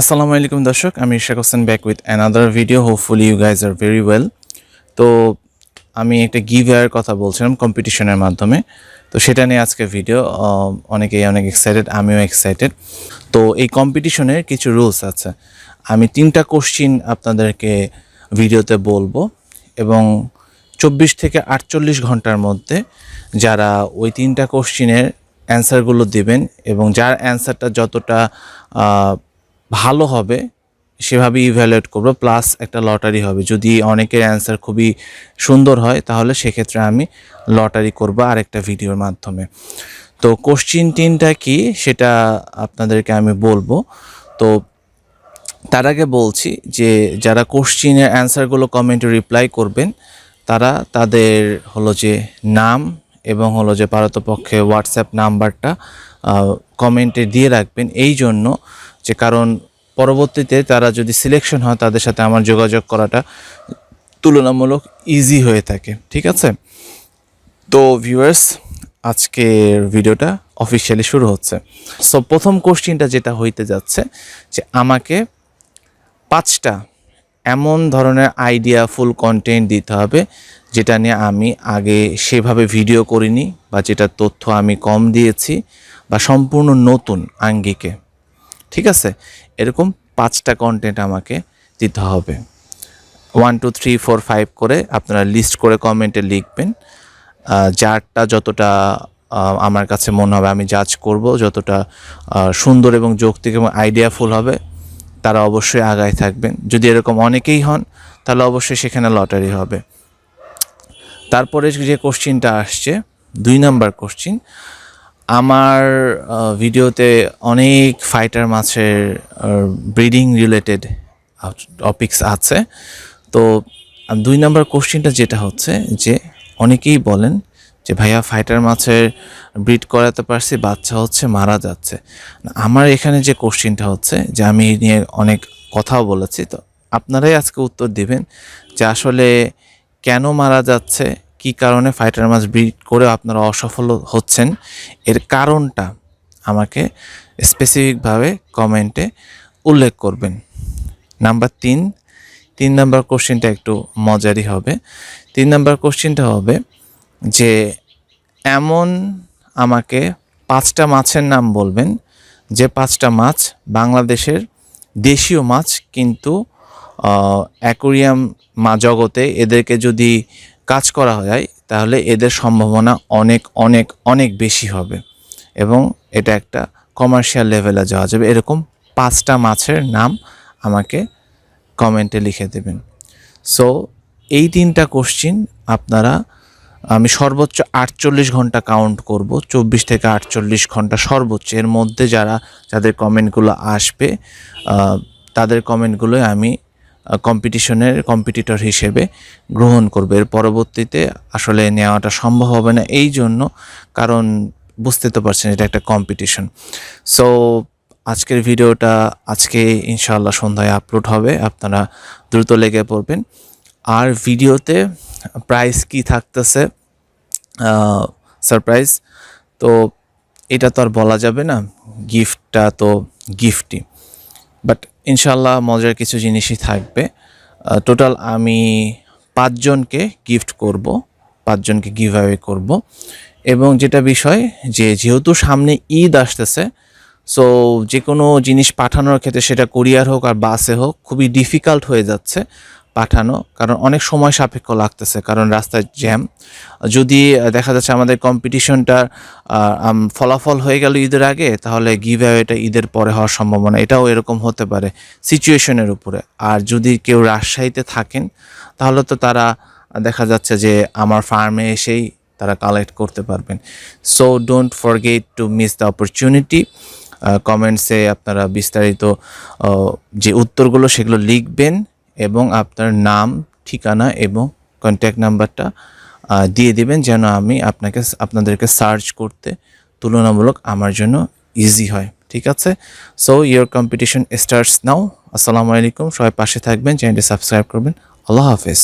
আসসালামু আলাইকুম দর্শক, আমি Ishaq Hossain back with another video hopefully you guys are very well তো আমি একটা গিভ এর কথা বলছিলাম কম্পিটিশনের মাধ্যমে। তো সেটা নিয়ে আজকে ভিডিও অনেকেই অনেক এক্সাইটেড আমিও এক্সাইটেড তো এই কম্পিটিশনের কিছু রুলস আছে। আমি তিনটা কোশ্চিন আপনাদেরকে ভিডিওতে বলব এবং চব্বিশ থেকে আটচল্লিশ ঘণ্টার মধ্যে যারা ওই তিনটা কোশ্চিনের অ্যান্সারগুলো দেবেন এবং যার অ্যান্সারটা যতটা ভালো হবে সেভাবে ইভ্যালুয়েট করব প্লাস একটা লটারি হবে। যদি অনেকের অ্যান্সার খুবই সুন্দর হয়, তাহলে সেক্ষেত্রে আমি লটারি করব আরেকটা ভিডিওর মাধ্যমে। তো কোশ্চিন তিনটা কি, সেটা আপনাদেরকে আমি বলব। তো তার আগে বলছি যে, যারা কোশ্চিনের অ্যান্সারগুলো কমেন্টে রিপ্লাই করবেন, তারা তাদের হলো যে নাম এবং হলো যে পারতপক্ষে হোয়াটসঅ্যাপ নাম্বারটা কমেন্টে দিয়ে রাখবেন। এই জন্য যে কারণ পরবর্তীতে তারা যদি সিলেকশন হয়, তাদের সাথে আমার যোগাযোগ করাটা তুলনামূলক ইজি হয়ে থাকে, ঠিক আছে? তো ভিউয়ার্স আজকের ভিডিওটা অফিসিয়ালি শুরু হচ্ছে। সো প্রথম কোশ্চিনটা যেটা হইতে যাচ্ছে, যে আমাকে পাঁচটা এমন ধরনের আইডিয়া ফুল কন্টেন্ট দিতে হবে, যেটা নিয়ে আমি আগে সেভাবে ভিডিও করিনি, বা যেটা তথ্য আমি কম দিয়েছি, বা সম্পূর্ণ নতুন আঙ্গিকে। ঠিক আছে? এরকম পাঁচটা কন্টেন্ট আমাকে দিতে হবে। One two three four five করে আপনারা লিস্ট করে কমেন্টে লিখবেন। যারটা যতটা আমার কাছে মনে হবে আমি জাজ করব, যতটা সুন্দর এবং যৌক্তিক এবং আইডিয়াফুল হবে, তারা অবশ্যই আগায় থাকবেন। যদি এরকম অনেকেই হন, তাহলে অবশ্যই সেখানে লটারি হবে। তারপরে যে কোশ্চিনটা আসছে, দুই নাম্বার কোশ্চিন আমার ভিডিওতে অনেক ফাইটার মাছের ব্রিডিং রিলেটেড টপিক্স আছে। তো দুই নম্বর কোশ্চিনটা যেটা হচ্ছে যে, অনেকেই বলেন যে, ভাইয়া ফাইটার মাছের ব্রিড করাতে পারছি, বাচ্চা হচ্ছে, মারা যাচ্ছে। আমার এখানে যে কোশ্চিনটা হচ্ছে যে, আমি নিয়ে অনেক কথাও বলেছি। তো আপনারাই আজকে উত্তর দিবেন যে, আসলে কেন মারা যাচ্ছে কি কারণে ফাইটার মাছ ব্রিড করে আপনারা অসফল হচ্ছেন? এর কারণটা আমাকে স্পেসিফিকভাবে কমেন্টে উল্লেখ করবেন। নাম্বার তিন তিন নাম্বার কোশ্চেনটা একটু মজারই হবে। তিন নাম্বার কোশ্চেনটা হবে যে, এমন আমাকে পাঁচটা মাছের নাম বলবেন, যে পাঁচটা মাছ বাংলাদেশের দেশীয় মাছ, কিন্তু অ্যাকোরিয়াম মা জগতে এদেরকে যদি কাজ করা যায় তাহলে এদের সম্ভাবনা অনেক অনেক অনেক বেশি হবে। এবং এটা একটা কমার্শিয়াল লেভেলে যাওয়া যাবে। এরকম পাঁচটা মাছের নাম আমাকে কমেন্টে লিখে দেবেন। সো এই তিনটা কোশ্চিন আপনারা, আমি সর্বোচ্চ আটচল্লিশ ঘণ্টা কাউন্ট করব, চব্বিশ থেকে আটচল্লিশ ঘণ্টা সর্বোচ্চ। এর মধ্যে যারা, যাদের কমেন্টগুলো আসবে তাদের কমেন্টগুলোই আমি কম্পিটিশনের কম্পিটিটর হিসেবে গ্রহণ করবে। এর পরবর্তীতে আসলে নেওয়াটা সম্ভব হবে না এই জন্য কারণ বুঝতে তো পারছেন এটা একটা কম্পিটিশন সো আজকের ভিডিওটা আজকে ইনশাআল্লাহ সন্ধ্যায় আপলোড হবে, আপনারা দ্রুত লেগে পড়বেন। আর ভিডিওতে প্রাইস কি থাকতেছে সারপ্রাইজ তো এটা তো আর বলা যাবে না গিফটটা তো গিফটই বাট ইনশাল্লাহ মজার কিছু জিনিসই থাকবে। টোটাল আমি পাঁচজনকে গিফট করব, পাঁচজনকে গিভ অ্যাওয়ে করব। এবং যেটা বিষয়, যে যেহেতু সামনে ঈদ আসতেছে সো যে কোনো জিনিস পাঠানোর ক্ষেত্রে সেটা কুরিয়ার হোক আর বাসে হোক, খুবই ডিফিকাল্ট হয়ে যাচ্ছে। পাঠানো, কারণ অনেক সময় সাপেক্ষ লাগতেছে, কারণ রাস্তায় জ্যাম যদি দেখা যাচ্ছে আমাদের কম্পিটিশনটার ফলাফল হয়ে গেল ঈদের আগে, তাহলে গিভ অ্যাওয়েটা ঈদের পরে হওয়ার সম্ভাবনা, এটাও এরকম হতে পারে সিচুয়েশনের উপরে। আর যদি কেউ রাজশাহীতে থাকেন, তাহলে তো তারা, দেখা যাচ্ছে যে আমার ফার্মে এসেই তারা কালেক্ট করতে পারবেন। So don't forget to miss the opportunity কমেন্টসে আপনারা বিস্তারিত যে উত্তরগুলো সেগুলো লিখবেন। এবং আপনার নাম, ঠিকানা এবং কন্ট্যাক্ট নাম্বারটা দিয়ে দেবেন যেন আমি আপনাকে আপনাদেরকে সার্চ করতে তুলনামূলক আমার জন্য ইজি হয়। ঠিক আছে? So your competition starts now আসসালামু আলাইকুম। সবাই পাশে থাকবেন, চ্যানেলটি সাবস্ক্রাইব করবেন। আল্লাহ হাফেজ।